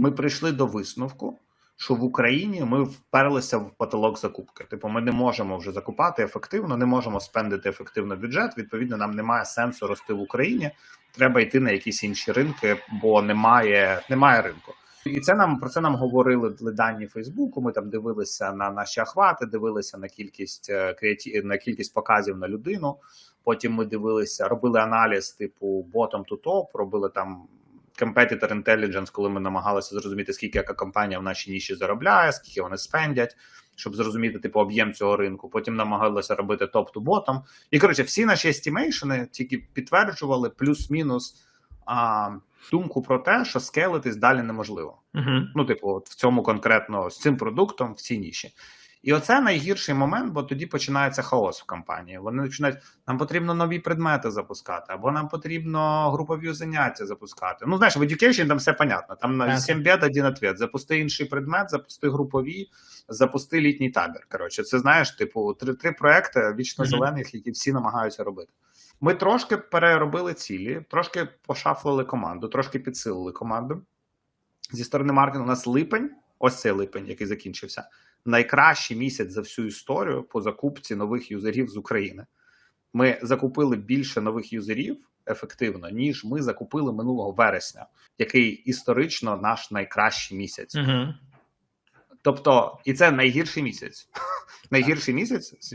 ми прийшли до висновку, що в Україні ми вперлися в потолок закупки. Типу, ми не можемо вже закупати ефективно, не можемо спендити ефективно бюджет. Відповідно, нам немає сенсу рости в Україні. Треба йти на якісь інші ринки, бо немає, немає ринку. І це нам про це нам говорили дані Фейсбуку. Ми там дивилися на наші охвати, дивилися на кількість е, на кількість показів на людину. Потім ми дивилися, робили аналіз типу bottom to top, робили там competitor intelligence, коли ми намагалися зрозуміти, скільки яка компанія в нашій ніші заробляє, скільки вони спендять, щоб зрозуміти типу об'єм цього ринку. Потім намагалися робити топ to bottom. І коротше, всі наші естімейшени тільки підтверджували плюс-мінус а, думку про те, що скелитись далі неможливо. Угу. Ну, типу, от в цьому конкретно з цим продуктом в цій ніші. І оце найгірший момент, бо тоді починається хаос в компанії. Вони починають, нам потрібно нові предмети запускати, або нам потрібно групові заняття запускати. Ну, знаєш, в education там все понятно. Там на Так. 7 бед, один ответ. Запусти інший предмет, запусти групові, запусти літній табір. Коротше, це знаєш, типу, три, три проекти вічно зелених, які всі намагаються робити. Ми трошки переробили цілі, трошки пошафлили команду, трошки підсилили команду. Зі сторони маркетингу у нас липень, ось цей липень, який закінчився. Найкращий місяць за всю історію по закупці нових юзерів з України. Ми закупили більше нових юзерів ефективно, ніж ми закупили минулого вересня, який історично наш найкращий місяць. Угу. Тобто, і це найгірший місяць. найгірший місяць,